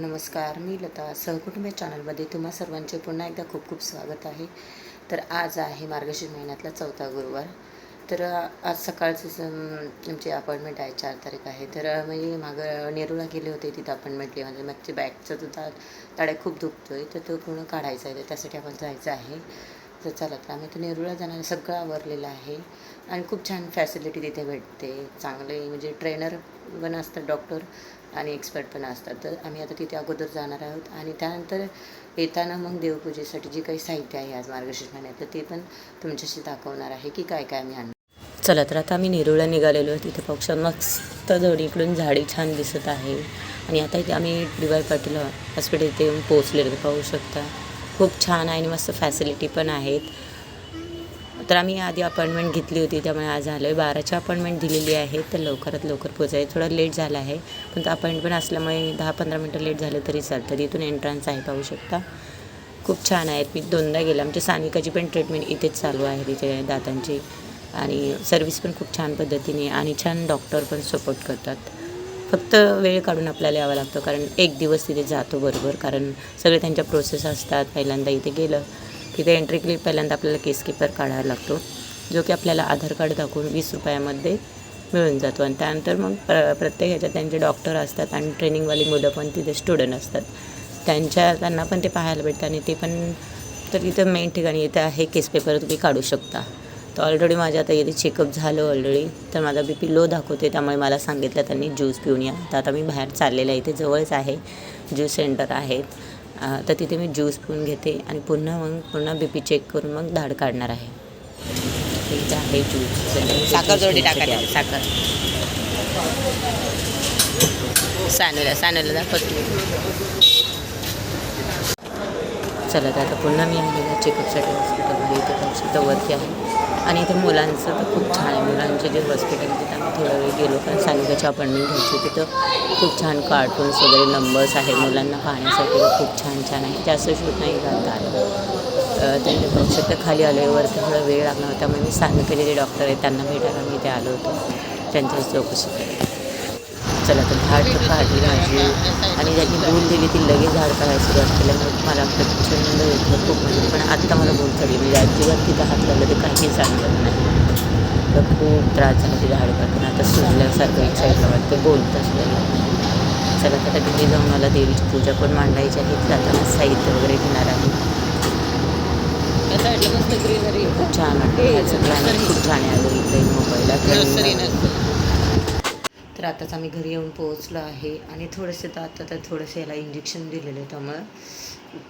नमस्कार मी लता सहकुटुंब चॅनलमध्ये तुम्हा सर्वांचे पुन्हा एकदा खूप खूप स्वागत आहे. तर आज आहे मार्गशीर्ष महिन्यातला चौथा गुरुवार. तर आज सकाळचं तुमची अपॉइंटमेंट आहे चार तारीख आहे. तर मी मागं नेरूळला गेले होते तिथं अपॉइंटमेंट म्हणजे मागच्या बॅगचा जो ता ताड्या खूप दुखतो आहे तर तो पूर्ण काढायचा आहे. तर त्यासाठी आपण जायचं आहे. तर चला तर आम्ही तर नेरूळला जाणार सगळं आवरलेलं आहे. आणि खूप छान फॅसिलिटी तिथे भेटते. चांगले म्हणजे ट्रेनर पण असतात डॉक्टर आणि एक्सपर्ट पण असतात. तर आम्ही आता तिथे अगोदर जाणार आहोत आणि त्यानंतर येताना मग देवपूजेसाठी जे काही साहित्य आहे आज मार्गशीर्ष महिन्यात तर ते पण तुमच्याशी दाखवणार आहे की काय काय आम्ही आणणार. चला तर आता आम्ही नेरूळला निघालेलो आहे. तिथे पक्ष मस्त दोन्हीकडून झाडी छान दिसत आहे. आणि आता इथे आम्ही डी वाय पाटील हॉस्पिटल इथे येऊन पोहोचलेलो पाहू शकता. खूप छान आहे आणि मस्त फॅसिलिटी पण आहेत. तर आम्ही आधी अपॉइंटमेंट घेतली होती त्यामुळे आज झालं आहे बाराची अपॉइंटमेंट दिलेली आहे तर लवकरात लवकर पोचायचं थोडं लेट झाला आहे पण अपॉइंटमेंट असल्यामुळे दहा पंधरा मिनटं लेट झालं तरी चालतं. इथून एंट्रन्स आहे पाहू शकता. खूप छान आहेत. मी दोनदा गेले. आमच्या सानिकाची पण ट्रीटमेंट इथेच चालू आहे तिथे दातांची. आणि सर्विस पण खूप छान पद्धतीने आणि छान डॉक्टर पण सपोर्ट करतात. फक्त वेळ काढून आपल्याला यावं लागतं कारण एक दिवस तिथे जातो बरोबर कारण सगळे त्यांच्या प्रोसेस असतात. पहिल्यांदा इथे गेलं तिथे एंट्री केली पहिल्यांदा आपल्याला केस किपर काढावा लागतो जो की आपल्याला आधार कार्ड दाखवून वीस रुपयामध्ये मिळून जातो. आणि त्यानंतर मग प्र प्रत्येक ह्याच्यात त्यांचे डॉक्टर असतात आणि ट्रेनिंगवाली मुलं पण तिथे स्टुडंट असतात. त्यांच्या त्यांना पण ते पाहायला भेटतं आणि ते पण तर इथं मेन ठिकाणी इथं आहे केस पेपर तुम्ही काढू शकता. तर ऑलरेडी माझ्या आता इथे चेकअप झालं ऑलरेडी तर माझा बी पी लो दाखवते त्यामुळे मला सांगितलं त्यांनी ज्यूस पिऊन या. तर आता मी बाहेर चाललेलं आहे इथे जवळच आहे ज्यूस सेंटर आहेत तर तिथे मी ज्यूस पिऊन घेते आणि पुन्हा मग पुन्हा बी पी चेक करून मग धाड काढणार आहे. इथे आहे ज्यूस साखर जोडी टाकायची. साखर. सानूला सानूला दाखवते चला तर आता पुन्हा मी आलेला चेकअपसाठी हॉस्पिटलमध्ये इथे शकता वरती आहे. आणि इथे मुलांचं तर खूप छान आहे. मुलांचे जे हॉस्पिटल तिथं तिथे आम्ही थोडा वेळ गेलो कारण सानिकाची अपॉइंटमेंट घ्यायची तिथं खूप छान कार्टून्स वगैरे नंबर्स आहेत. मुलांना पाहण्यासाठी खूप छान छान आहे. जास्त शूट नाही घालता आलं त्यांनी पाहू शकता खाली आल्यावर वरती थोडा वेळ लागला होता. मग मी सानिकाचे जे डॉक्टर आहेत त्यांना भेटायला मी इथे आलो होतो. त्यांच्याच चौकशी केली. चला तर झाड तर काढली माझी आणि ज्यांनी भूल दिली ती लगेच झाड काढायला सुरुवात केल्यामुळे मला प्रचंड येतं खूप म्हणजे पण आत्ता मला भूल चढली म्हणजे अजिबात तिथं हात लावलं तर काही सांगत नाही. तर खूप त्रास झाला ते झाड काढताना. आता सुजल्यासारखं एक साईडला वाटतं बोलत असलेलं. चला तर आता तिथे जाऊन मला देवीची पूजा पण मांडायची आहे. जाताना साहित्य वगैरे घेणार आहे. खूप छान वाटतं. ह्याचं क्लायमेट खूप छान आहे नर्सरी मोबाईलला नर्सरी तर आताच आम्ही घरी येऊन पोहोचलो आहे आणि थोडेसे तर आता तर थोडंसं याला इंजेक्शन दिलेलं आहे त्यामुळं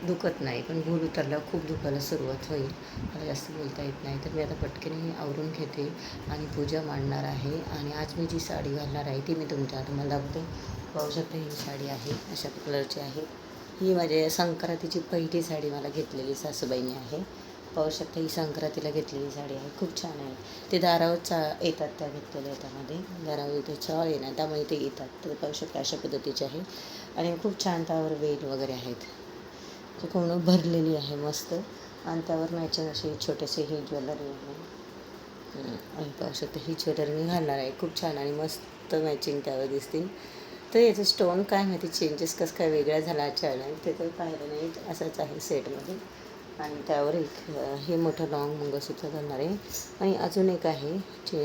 दुखत नाही. पण भूल उतरल्यावर खूप दुखायला सुरुवात होईल. मला जास्त बोलता येत नाही. तर मी आता पटकन आवरून घेते आणि पूजा मांडणार आहे. आणि आज मी जी साडी घालणार आहे ती मी तुमच्या तुम्हाला दाखवते. पाहू शकते ही साडी आहे अशा कलरची आहे. ही माझ्या संक्रांतीची पहिली साडी मला घेतलेली सासूबाईने आहे. पाहू शकता ही संक्रांतीला घेतलेली साडी आहे. खूप छान आहे. ते दारावर चा येतात त्या घेतलेल्या त्यामध्ये दारावर इथे चळ येणार. त्यामुळे ते येतात. तर पाहू शकता अशा पद्धतीचे आहे. आणि खूप छान त्यावर वेल वगैरे आहेत. ते कोण भरलेली आहे मस्त. आणि त्यावर मॅचिंग असे छोटेसे ही ज्वेलरी आहे. आणि पाहू शकता ही ज्वेलरी मी घालणार आहे. खूप छान आणि मस्त मॅचिंग त्यावर दिसतील. तर याचं स्टोन काय माहिती? चेंजेस कसं काय वेगळा झाला अचानक? ते काही पाहिलं नाही असंच आहे सेटमध्ये आणि त्यावर एक हे मोठं लॉंग मंगळसूत्र घालणार आहे. आणि अजून एक आहे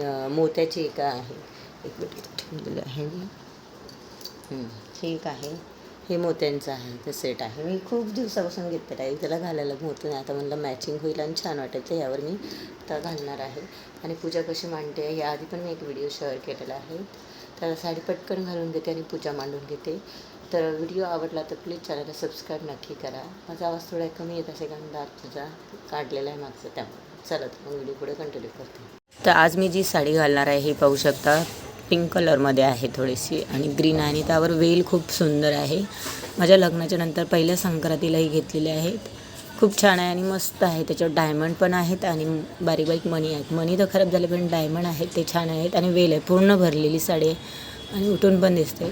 अ, मोत्याची एक आहे. एक मिनिट ठेवलेलं आहे मी. हे एक आहे. हे मोत्यांचं आहे ते सेट आहे. मी खूप दिवसापासून घेतलेलं आहे. त्याला घालायला मोतं नाही. आता म्हणलं मॅचिंग होईल आणि छान वाटेल तर यावर मी आता घालणार आहे. आणि पूजा कशी मांडते याआधी पण मी एक व्हिडिओ शेअर केलेला आहे. तर साडी पटकन घालून घेते आणि पूजा मांडून घेते. तर व्हिडिओ आवडला तर प्लीज चॅनलला सबस्क्राईब नक्की करा. माझा आवाज थोडा कमी येत असे कारण तुझा काढलेला आहे मागचं त्यामुळे. चला तर मग व्हिडिओ पुढे कंटिन्यू करते. तर आज मी जी साडी घालणार आहे हे पाहू शकता. पिंक कलरमध्ये आहे थोडीशी आणि ग्रीन आहे आणि त्यावर वेल खूप सुंदर आहे. माझ्या लग्नाच्या नंतर पहिल्या संक्रांतीलाही घेतलेले आहेत. खूप छान आहे आणि मस्त आहे. त्याच्यावर डायमंड पण आहेत आणि बारीक बारीक मणी आहेत. मणी तर खराब झाले पण डायमंड आहेत. ते छान आहेत आणि वेल आहे. पूर्ण भरलेली साडी आहे आणि उठून पण दिसते.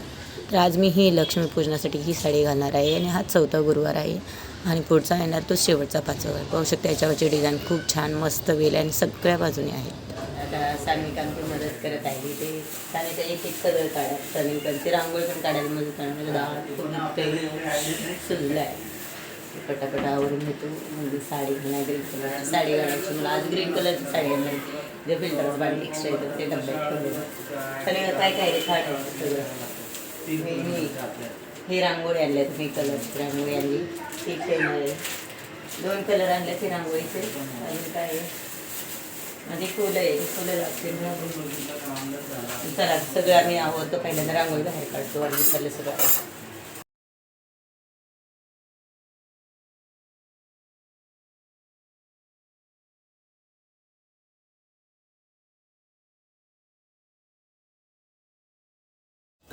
तर आज मी ही लक्ष्मीपूजनासाठी ही साडी घालणार आहे आणि हा चौथा गुरुवार आहे. आणि पुढचा येणार तो शेवटचा पाचवा पाहू शकता याच्यावरची डिझाईन खूप छान मस्त वेल आणि सगळ्या बाजूने आहेत आता सानविका मदत करत आहे. ते सानिका एक एक कलर काढा सानिकांची रांगोळ पण काढायला मदत करणार. म्हणजे डाळ आहे. पटापट आवरून घेतो. म्हणजे साडी घालणार ग्रीन कलरची साडी घालायची. मला आज ग्रीन कलरची साडी घालणार जे फिल्टर्स बांधली एक्स्ट्रा येतं ते डब्यात ठेवलेलं सगळं काय काय खाट सगळं. मी मी हे. रांगोळी आणल्या मी कलरची रांगोळी आणली. ठेवणार आहे. दोन कलर आणले ते रांगोळीचे. आणि काय आहे? माझी फुलं आहे ती फुलं लागतील. चला सगळं आम्ही आवडतो पहिल्यांदा रांगोळी बाहेर काढतो आणि सगळं.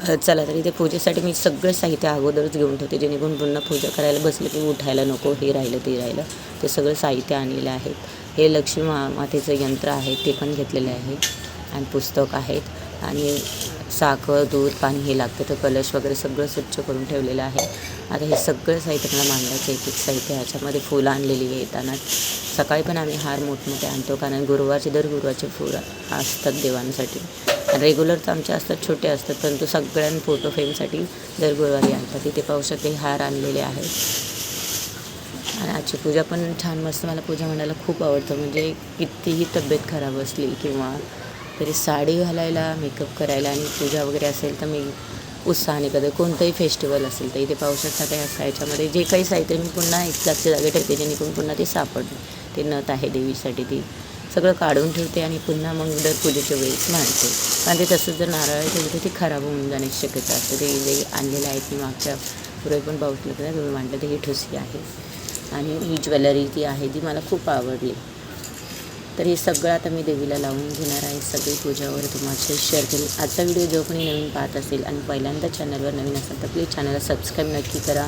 चला तर इथे पूजेसाठी मी सगळं साहित्य अगोदरच घेऊन ठेवते जेणेकरून पुन्हा पूजा करायला बसलं की उठायला नको हे राहिलं ते राहिलं. ते सगळं साहित्य आणलेलं आहे. हे लक्ष्मी मा मातेचं यंत्र आहे ते पण घेतलेलं आहे. आणि पुस्तक आहेत. आणि साखर दूध पाणी हे लागतं तर कलश वगैरे सगळं स्वच्छ करून ठेवलेलं आहे. आता हे सगळं साहित्य मला मांडायचं एक एक साहित्य. ह्याच्यामध्ये फुलं आणलेली येताना. सकाळी पण आम्ही हार मोठमोठे आणतो कारण गुरुवारचे दर गुरुवारचे फुलं असतात देवांसाठी. रेग्युलर तर आमच्या असतात छोटे असतात परंतु सगळ्यां फोटो फ्रेमसाठी दर गुरुवारी आणतात. तिथे पाहू शकते हार आणलेले आहेत. आणि आजची पूजा पण छान मस्त मला पूजा म्हणायला खूप आवडतं. म्हणजे कितीही तब्येत खराब असली किंवा तरी साडी घालायला मेकअप करायला आणि पूजा वगैरे असेल तर मी उत्साहाने कधी कोणतंही फेस्टिवल असेल तर इथे पाहू शकता त्या याच्यामध्ये जे काही साहित्य मी पुन्हा एक जागच्या जागी ठेवते जेणेकरून पुन्हा ते सापडते ते नथ आहे देवीसाठी ती. सगळं काढून ठेवते आणि पुन्हा मग दर पूजेच्या वेळेस मांडते. कारण ते तसंच जर नारळ ठेवलं तर खराब होऊन जाण्याची शक्यता असते. ते जे आणलेलं आहे ती मागच्या पुढे पण पाऊस लागतं तुम्ही मांडलं तर ही ठुसी आहे. आणि ही ज्वेलरी ती आहे ती मला खूप आवडली. तर हे सगळं आता मी देवीला लावून घेणार आहे. सगळी पूजावर तुम्हाला शेअर करेन. आजचा व्हिडिओ जो कोणी नवीन पाहत असेल आणि पहिल्यांदा चॅनलवर नवीन असेल तर प्लीज चॅनलला सबस्क्राईब नक्की करा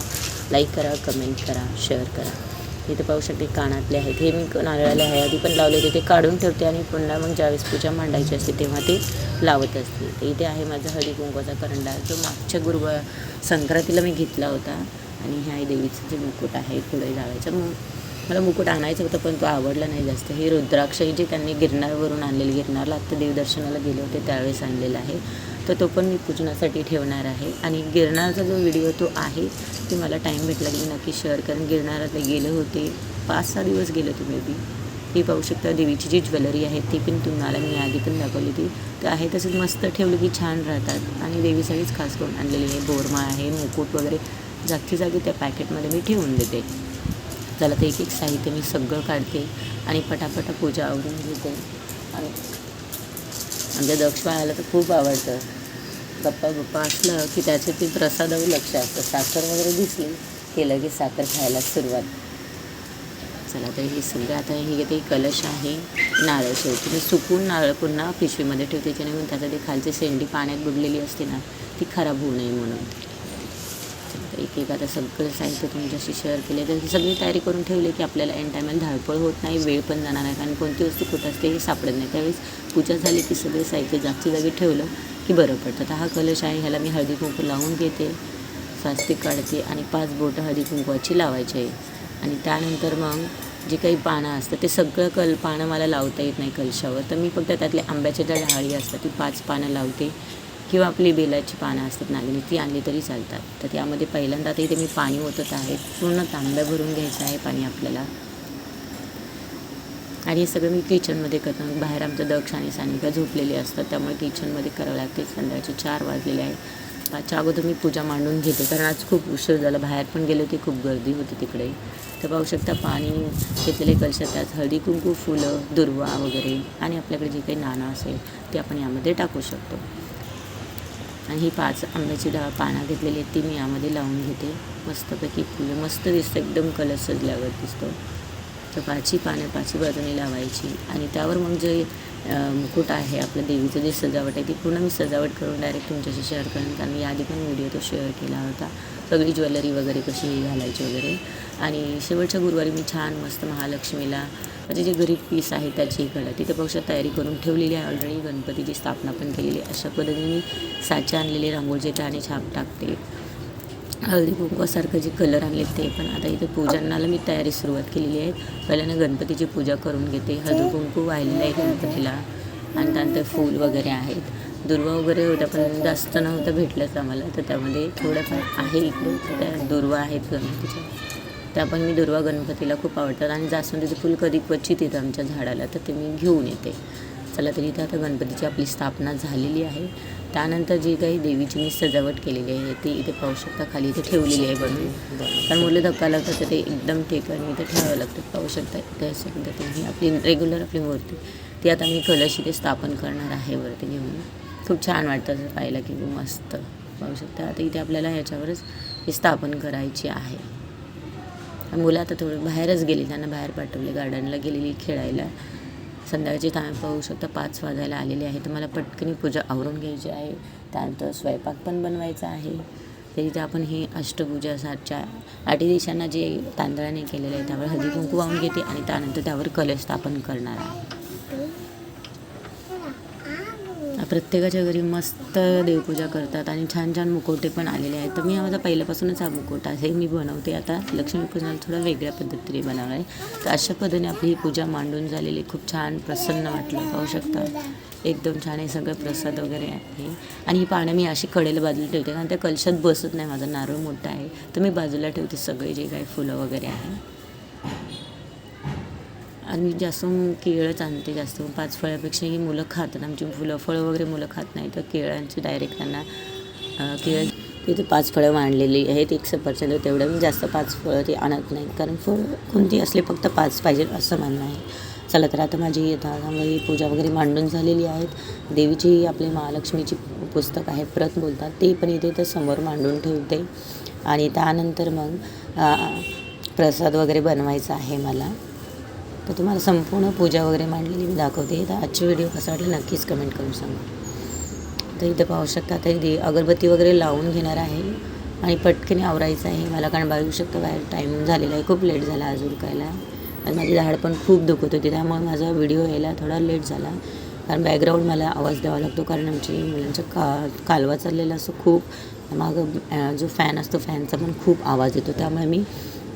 लाईक करा कमेंट करा शेअर करा. इथे पाहू शकते कानातले आहेत. हे मी नारळाला आहे आधी पण लावले होते ते काढून ठेवते आणि पुन्हा मग ज्यावेळेस पूजा मांडायची असते तेव्हा ते लावत असते. तर इथे आहे माझा हळदी कुंकवाचा करंडा. जो मागच्या गुरुवार संक्रांतीला मी घेतला होता आणि ह्या देवीचं जे मुकुट आहे पुढे लावायचं मग मला मुकुट आणायचं होतं पण तो आवडला नाही जास्त. हे रुद्राक्ष जे त्यांनी गिरनारवरून आणलेली गिरनारला आत्ता देवदर्शनाला गेले होते त्यावेळेस आणलेला आहे. तर तो पण मी पूजनासाठी ठेवणार आहे. आणि गिरनारचा जो व्हिडिओ तो आहे ते मला टाईम भेटला की नक्की शेअर करेन. गिरनारातले गेले होते पाच सहा दिवस गेले होते मे बी ही पाहू शकता देवीची जी ज्वेलरी आहे ती पण तुम्हाला मी आधी पण दाखवली होती. तर आहे तसंच मस्त ठेवली की छान राहतात. आणि देवीसाठीच खास करून आणलेली आहे बोरमा आहे मुकुट वगैरे. जागती जागी त्या पॅकेटमध्ये मी ठेवून देते. चला तर एक एक साहित्य मी सगळं काढते आणि पटापट पूजा आवरून घेते. आणि आमच्या दक्ष बाळाला तर खूप आवडतं. गप्पा गप्पा असलं की त्याचं ते प्रसादावर लक्ष असतं. साखर वगैरे दिसली केलं की साखर खायला सुरुवात. चला तर हे सगळं आता हे घेते कलश आहे नारळ शेवटी. मी सुकून नारळ पुन्हा पिशवीमध्ये ठेवते जेणेकरून त्याचं ते खालची सेंडी पाण्यात बुडलेली असते ना ती खराब होऊ नये म्हणून. एक एक आता सगळं साहित्य तुमच्याशी शेअर केले तर सगळी तयारी करून ठेवली की आपल्याला एन टायमाला धावपळ होत नाही वेळ पण जाणार नाही. कारण कोणती वस्तू कुठं असते हे सापडत नाही. त्यावेळेस पूजा झाली की सगळे साहित्य जागच्या जागी ठेवलं की बरं पडतं. तर हा कलश आहे ह्याला मी हळदी कुंकू लावून घेते स्वास्तिक काढते आणि पाच बोटं हळदी कुंकवाची लावायची आहे. आणि त्यानंतर मग जे काही पानं असतं ते सगळं कल पानं मला लावता येत नाही कलशावर. तर मी फक्त त्यातल्या आंब्याच्या ज्या डहाळी असतात ती पाच पानं लावते. किंवा आपली बेलाची पानं असतात नागिनी ती आणली तरी चालतात. तर त्यामध्ये पहिल्यांदा तर इथे मी पाणी ओतत आहे. पूर्ण तांब्या भरून घ्यायचं आहे पाणी आपल्याला. आणि हे सगळं मी किचनमध्ये करतो. बाहेर आमचं दक्ष आणि सानिका झोपलेली असतात. त्यामुळे किचनमध्ये करावं लागते. संध्याकाळचे चार वाजलेले आहे पाचच्या अगोदर मी पूजा मांडून घेते. कारण आज खूप उशीर झाला. बाहेर पण गेले होते. खूप गर्दी होती तिकडे. तर पाहू शकता पाणी घेतलेले कलशात. त्यात हळदी कुंकू फुलं दुर्वा वगैरे आणि आपल्याकडे जे काही नाणं असेल ते आपण यामध्ये टाकू शकतो. आणि ही पाच आंब्याची डाळ पानं घेतलेली आहेत ती मी यामध्ये लावून घेते. मस्तपैकी फुलं मस्त दिसतं एकदम कलर सजल्यावर दिसतो. तर पाची पानं पाची बाजूने लावायची आणि त्यावर मग जे मुकुट आहे आपल्या देवीचं जे सजावट आहे ती पूर्ण मी सजावट करून डायरेक्ट तुमच्याशी शेअर करेन. कारण मी आधी पण व्हिडिओ तो शेअर केला होता. सगळी ज्वेलरी वगैरे कशी घालायची वगैरे. आणि शेवटच्या गुरुवारी मी छान मस्त महालक्ष्मीला म्हणजे जे गरीब पीस आहे त्याची इकडं तिथे पक्ष तयारी करून ठेवलेली आहे ऑलरेडी गणपतीची स्थापना पण केलेली आहे. अशा पद्धतीने मी साचे आणलेले रांगोळीचे आणि छाप टाकते. हळदी कुंकवासारखं जे कलर आणले ते पण आता इथे पूजनाला मी तयारी सुरुवात केलेली आहे. पहिल्यांदा गणपतीची पूजा करून घेते. हळदी कुंकू वाहिलेलं आहे गणपतीला. आणि त्यानंतर फूल वगैरे आहेत. दुर्वा वगैरे होत्या पण जास्त नव्हतं भेटलंच आम्हाला. तर त्यामध्ये थोडंफार आहे इकडे. तर त्या दुर्वा आहेत गणपतीच्या. त्या पण मी दुर्वा गणपतीला खूप आवडतात. आणि जास्वंदीचं फूल कधी क्वचित येतं आमच्या झाडाला. तर ते मी घेऊन येते. चला तरी इथे आता गणपतीची आपली स्थापना झालेली आहे. त्यानंतर जी काही देवीची मी सजावट केलेली आहे ती इथे पाहू शकता. खाली इथे ठेवलेली आहे बनवून कारण मुलं धक्का लागतात तर ते एकदम ठिकाणी इथे ठेवावं लागतं. पाहू शकता. इथे अशा पद्धतीने आपली रेग्युलर आपली मूर्ती. ती आता मी कलश इथे स्थापन करणार आहे वरती घेऊन. खूप छान वाटतं असं पाहायला की मस्त. पाहू शकता. आता इथे आपल्याला ह्याच्यावरच हे स्थापन करायची आहे. मुलं आता थोडं बाहेरच गेली. त्यांना बाहेर पाठवले. गार्डनला गेलेली खेळायला. संध्याकाळची टाईम पाहू शकता. पाच वाजायला आलेले आहे. तर मला पटकनी पूजा आवरून घ्यायची आहे. त्यानंतर स्वयंपाक पण बनवायचा आहे. तर आपण ही अष्टपूजा सातच्या आठी दिशांना जे तांदळाने केलेलं आहे त्यावर हळदी कुंकू वाहून घेते आणि त्यानंतर त्यावर कलश स्थापन करणार आहे. प्रत्येकाच्या घरी मस्त देवपूजा करतात आणि छान छान मुखवटे पण आलेले आहेत. तर मी माझा पहिल्यापासूनच हा मुखवटा हे मी बनवते. आता लक्ष्मीपूजनाला थोडा वेगळ्या पद्धतीने बनवणार आहे. तर अशा पद्धतीने आपली ही पूजा मांडून झालेली खूप छान प्रसन्न वाटलं. पाहू शकता एकदम छान हे सगळं प्रसाद वगैरे आहे. आणि ही पानं मी अशी कडेला बाजूला ठेवते कारण त्या कलशात बसत नाही माझा नारळ मोठा आहे. तर मी बाजूला ठेवते सगळे जे काही फुलं वगैरे आहे. आणि जास्त केळंच आणते जास्त. पाच फळापेक्षा ही मुलं खातात. आमची फुलं फळं वगैरे मुलं खात नाही. तर केळांची डायरेक्ट त्यांना केळं तिथे पाच फळं मांडलेली आहेत. एक सफरचंद तेवढं मी जास्त पाच फळं ते आणत नाही कारण फळं कोणती असले फक्त पाच पाहिजे असं म्हणणं आहे. चला तर आता माझी आता ही पूजा वगैरे मांडून झालेली आहेत देवीची आपली महालक्ष्मीची पुस्तक आहे. प्रत बोलतात. ते पण इथे तर समोर मांडून ठेवते. आणि त्यानंतर मग प्रसाद वगैरे बनवायचा आहे मला. तर तुम्हाला संपूर्ण पूजा वगैरे मांडलेली मी दाखवते. तर आजची व्हिडिओ कसा वाटला नक्कीच कमेंट करून सांगा. तर इथं पाहू शकता आता इथे अगरबत्ती वगैरे लावून घेणार आहे आणि पटकन आवरायचं आहे. मला कारण बघू शकतो बाहेर टाईम झालेला आहे. खूप लेट झाला आज उरकायला. आणि माझी झाड पण खूप दुखत होती. त्यामुळे माझा व्हिडिओ यायला थोडा लेट झाला. कारण बॅकग्राऊंड मला आवाज द्यावा लागतो. कारण आमची मुलांचा का कालवा चाललेला असतो खूप मागं जो फॅन असतो फॅनचा पण खूप आवाज येतो. त्यामुळे मी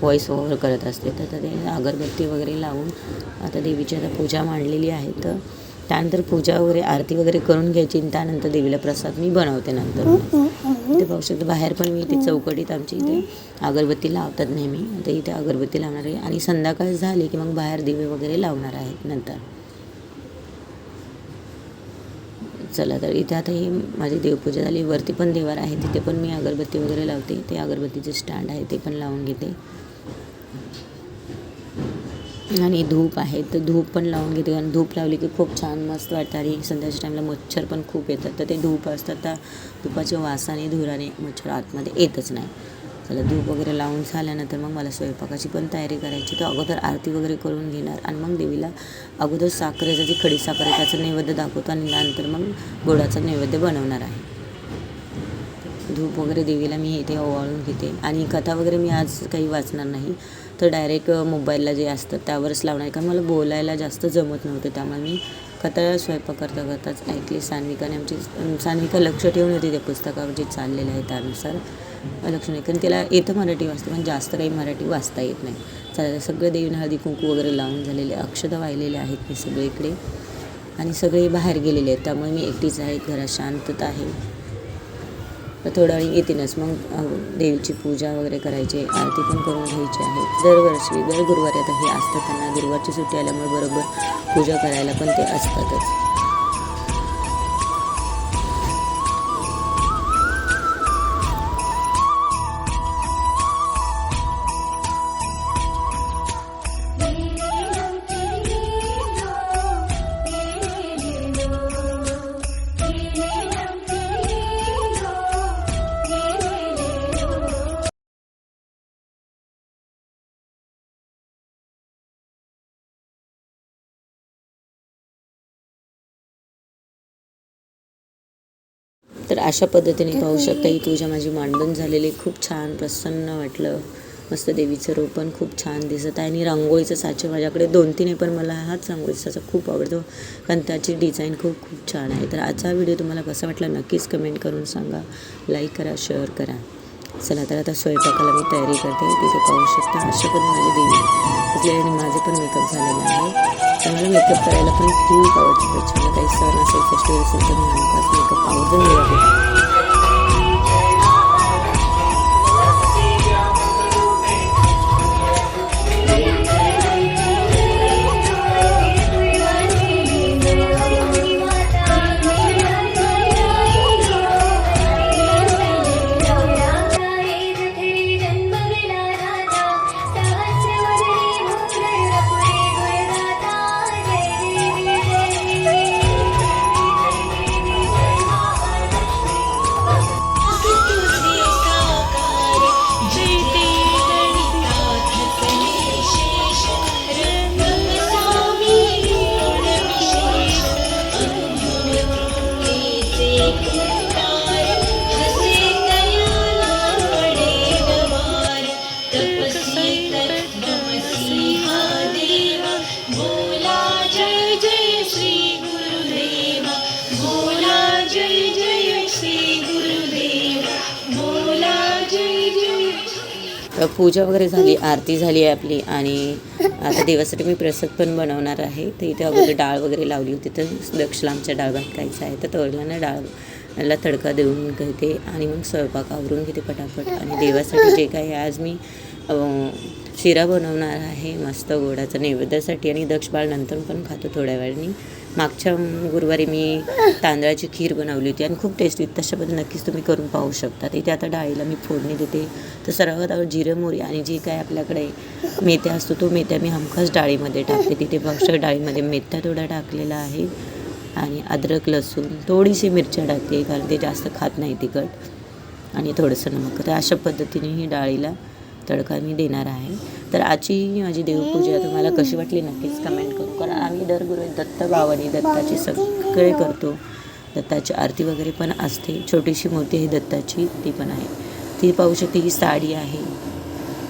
व्हॉईस ओव्हर करत असते. तर ते अगरबत्ती वगैरे लावून आता देवीची आता पूजा मांडलेली आहे. तर त्यानंतर पूजा वगैरे आरती वगैरे करून घ्यायची आणि त्यानंतर देवीला प्रसाद मी बनवते नंतर. ते पाहू शकतो बाहेर पण मी इथे चौकटीत आमची इथे अगरबत्ती लावतात नेहमी. आता इथे अगरबत्ती लावणार आहे आणि संध्याकाळ झाली की मग बाहेर दिवे वगैरे लावणार आहेत नंतर. चला तर इथे आता ही माझी देवपूजा झाली. वरती पण देवार आहे. तिथे पण मी अगरबत्ती वगैरे लावते. ते अगरबत्तीचे स्टँड आहे ते पण लावून घेते. आणि धूप आहे तर धूप पण लावून घेते. कारण धूप लावली की खूप छान मस्त वाटतं. आणि संध्याच्या टाईमला मच्छर पण खूप येतात. तर ते धूप असतात तर धुपाच्या वासाने धुराने मच्छर आतमध्ये येतच नाही. चला धूप वगैरे लावून झाल्यानंतर मग मला स्वयंपाकाची पण तयारी करायची. तर अगोदर आरती वगैरे करून घेणार. आणि मग देवीला अगोदर साखरेचं जी खडी साखर आहे त्याचं नैवेद्य दाखवतो. आणि नंतर मग गोडाचा नैवेद्य बनवणार आहे. धूप वगैरे देवीला मी इथे ओवाळून घेते. आणि कथा वगैरे मी आज काही वाचणार नाही. तर डायरेक्ट मोबाईलला जे असतं त्यावरच लावणार आहे. कारण मला बोलायला जास्त जमत नव्हतं. त्यामुळे मी कथा स्वयंपाक करता करताच ऐकली सान्विकाने आमची सान्विका लक्ष ठेवून होती त्या पुस्तकावर जे चाललेलं आहे त्यानुसार. लक्ष नाही कारण तिला येतं मराठी वाचतं पण जास्त काही मराठी वाचता येत नाही. चालेल सगळं देवीनं हळदी कुंकू वगैरे लावून झालेले अक्षता वाहिलेले आहेत मी सगळीकडे. आणि सगळे बाहेर गेलेले आहेत. त्यामुळे मी एकटीच आहे घरात शांतता आहे. तर थोड्या वेळी येतीलच मग देवीची पूजा वगैरे करायची आरती पण करून घ्यायची आहे. दरवर्षी दर गुरुवारी आता हे असतं त्यांना गुरुवारची सुट्टी आल्यामुळे बरोबर पूजा करायला पण ते असतातच. तर अशा पद्धतीने पाहू शकता ही पूजा माझी मांडण झालेली खूप छान प्रसन्न वाटलं. मस्त देवीचं रूप पण खूप छान दिसत आहे आणि रांगोळीचं साचे माझ्याकडे दोन तीन आहे पण मला हाच रांगोळीचा साचा खूप आवडतो कारण त्याची डिझाईन खूप खूप छान आहे. तर आजचा व्हिडिओ तुम्हाला कसा वाटला नक्कीच कमेंट करून सांगा लाईक करा शेअर करा. चला तर आता स्वयंपाकाला मी तयारी करते तिथे पाहू शकता अशा पण माझी देवी. आणि माझं पण मेकअप झालेलं आहे. तर मला मेकअप करायला पण खूप आवडतं प्रचंड काही सण असेल फेस्टिवल असेल तर मी हमखास मेकअप आवडून मिळते पूजा वगैरे झाली आरती झाली आहे आपली आणि आता देवासाठी मी प्रसाद पण बनवणार आहे. तर इथे अगोदर डाळ वगैरे लावली होती तर दक्षला आमच्या डाळ भात आहे. तर तळल्यानं डाळला तडका देऊन घेते आणि मग स्वयंपाक आवरून घेते पटापट. आणि देवासाठी जे काही आज मी शिरा बनवणार आहे मस्त गोडाचा नैवेद्यासाठी. आणि दक्ष बाळ नंतर पण खातो थोड्या वेळाने. मागच्या गुरुवारी मी तांदळाची खीर बनवली होती आणि खूप टेस्टी तशा पण नक्कीच तुम्ही करून पाहू शकता. इथे आता डाळीला मी फोडणी देते. तर सर्वात जिरं मोरी आणि जी काय आपल्याकडे मेथ्या असतो तो मेथ्या मी हमखास डाळीमध्ये टाकते. तिथे फक्त डाळीमध्ये मेथ्या थोडा टाकलेला आहे आणि अद्रक लसूण थोडीशी मिरच्या टाकते कारण ते जास्त खात नाही तिखट आणि थोडंसं नमक. तर अशा पद्धतीने ही डाळीला तडका मी देणार आहे. तर आजची माझी देवपूजा तुम्हाला कशी वाटली नक्कीच कमेंट करू. कारण आम्ही दर गुरु दत्त भावानी दत्ताचे सगळे करतो. दत्ताची आरती वगैरे पण असते. छोटीशी मूर्ती ही दत्ताची ती पण आहे. ती पाहू शकते ही साडी आहे.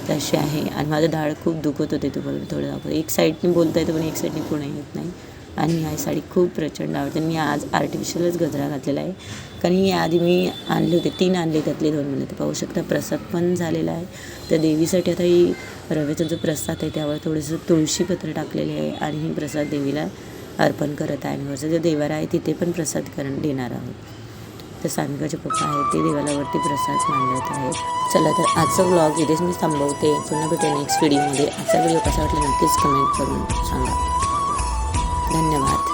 तशी आहे. आणि माझं धाड खूप दुखत होते तुम्हाला थोडं दाखवतो. एक साईडने बोलता येतं पण एक साईडने पुणे येत नाही. आणि ही साडी खूप प्रचंड आवडते. मी आज आर्टिफिशियलच गजरा घातलेला आहे. कारण ही आधी मी आणले होते तीन आणले त्यातले दोन म्हणले तर पाहू शकता. प्रसाद पण झालेला आहे. तर देवीसाठी आता ही रव्याचा जो प्रसाद आहे त्यावर थोडंसं तुळशीपत्र टाकलेले आहे आणि ही प्रसाद देवीला अर्पण करत आहे. आणि वरचं जे देवारा आहे तिथे पण प्रसाद करण देणार आहोत. तर सामिकाचे पप्पा आहेत ते देवालावरती प्रसाद मांडत आहेत. चला तर आजचा व्लॉग इथेच मी थांबवते. पुन्हा भेटू नेक्स्ट व्हिडिओमध्ये आजचा व्हिडिओ कसा वाटला नक्कीच कमेंट करून सांगा. धन्यवाद.